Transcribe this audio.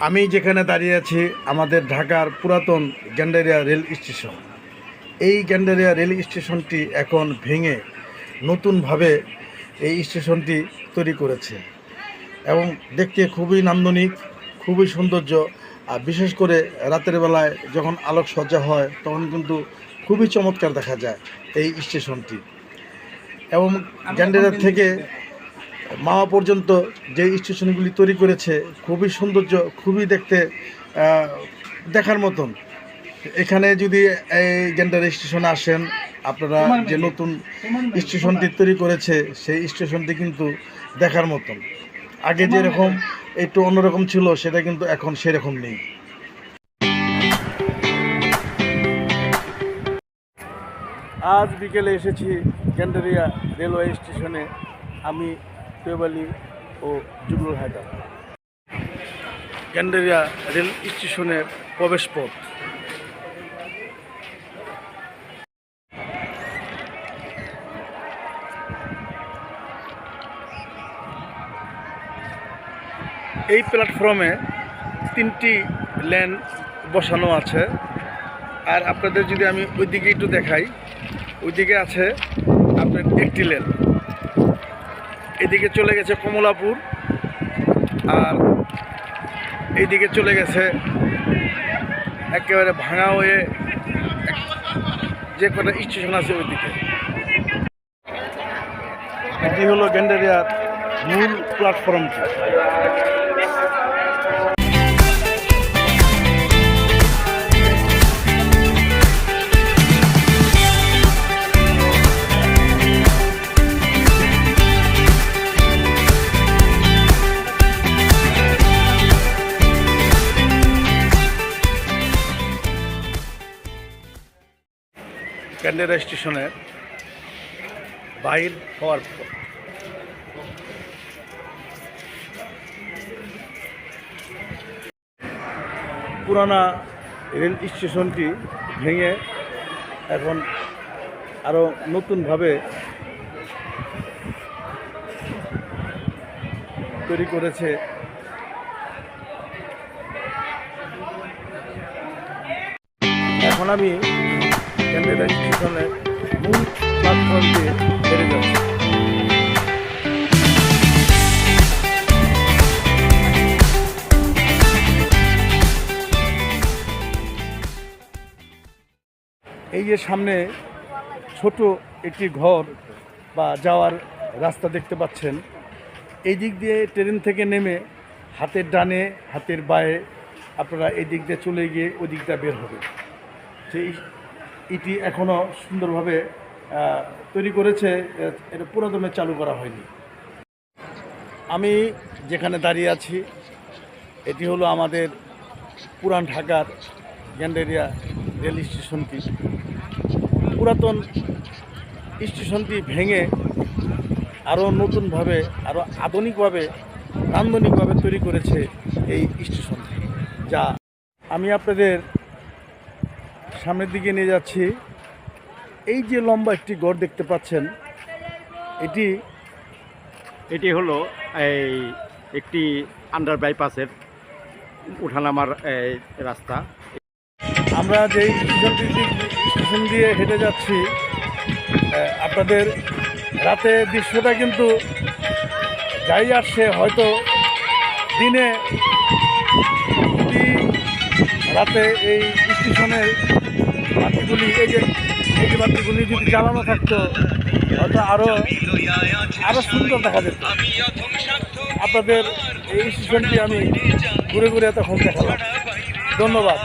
আমি যেখানে দাঁড়িয়ে আছি আমাদের ঢাকার পুরাতন গ্যান্ডারিয়া রেল স্টেশন। এই গ্যান্ডারিয়া রেল স্টেশনটি এখন ভেঙে নতুনভাবে এই স্টেশনটি তৈরি করেছে এবং দেখতে খুবই নান্দনিক খুবই সৌন্দর্য। আর বিশেষ করে রাতের বেলায় যখন আলোকসজ্জা হয় তখন কিন্তু খুবই চমৎকার দেখা যায় এই স্টেশনটি। এবং গ্যান্ডারিয়া থেকে মাওয়া পর্যন্ত যে স্টেশনগুলি তৈরি করেছে খুবই সৌন্দর্য খুবই দেখতে দেখার মতন। এখানে যদি এই গেন্ডার স্টেশনে আসেন আপনারা যে নতুন স্টেশনটি তৈরি করেছে সেই স্টেশনটি কিন্তু দেখার মতন। আগে যেরকম একটু অন্যরকম ছিল সেটা কিন্তু এখন সেরকম নেই। আজ বিকেলে এসেছি গেন্ডারিয়া রেলওয়ে স্টেশনে আমি তৈব আলী ও জুবুল হায়দার গ্যান্ডারিয়া রেল স্টেশনের প্রবেশ পথ। এই প্ল্যাটফর্মে তিনটি লেন বসানো আছে। আর আপনাদের যদি আমি ওইদিকে একটু দেখাই, ওইদিকে আছে আপনার একটি লেন এদিকে চলে গেছে কমলাপুর, আর এইদিকে চলে গেছে একেবারে ভাঙা হয়ে যে কটা স্টেশন আছে ওইদিকে। এটি হলো গ্যান্ডারিয়ার মূল প্ল্যাটফর্মটি। ক্যান্ডেরা স্টেশনের বাইর হওয়ার পর। পুরানা রেল স্টেশনটি ভেঙে এখন আরও নতুনভাবে তৈরি করেছে এখন আমি এই যে সামনে ছোট একটি ঘর বা যাওয়ার রাস্তা দেখতে পাচ্ছেন, এই দিক দিয়ে ট্রেন থেকে নেমে হাতের ডানে, হাতের বায়ে আপনারা এই দিক দিয়ে চলে গিয়ে ওই দিকটা বের হবে। সেই এটি এখনও সুন্দরভাবে তৈরি করেছে এটা পুরাতনে চালু করা হয়নি। আমি যেখানে দাঁড়িয়ে আছি, এটি হলো আমাদের পুরান ঢাকার গ্যান্ডেরিয়া রেল স্টেশনটি। পুরাতন স্টেশনটি ভেঙে আরও নতুনভাবে আরও আধুনিকভাবে, নান্দনিকভাবে তৈরি করেছে এই স্টেশনটি, যা আমি আপনাদের সামনের দিকে নিয়ে যাচ্ছি। এই যে লম্বা একটি গড় দেখতে পাচ্ছেন এটি এটি হলো এই একটি আন্ডার বাইপাসের উঠানামার রাস্তা। আমরা যে স্টেশন দিয়ে হেঁটে যাচ্ছি আপনাদের রাতে দৃশ্যটা কিন্তু যাই আসছে হয়তো দিনে রাতে এই স্টেশনের বাতিগুলি এই যে এই যে বাতিগুলি যদি জ্বালানো থাকতো, হয়তো আরও আরও সুন্দর দেখা যেত। আপনাদের এই স্টেশনটি আমি ঘুরে ঘুরে তখন দেখালাম। ধন্যবাদ।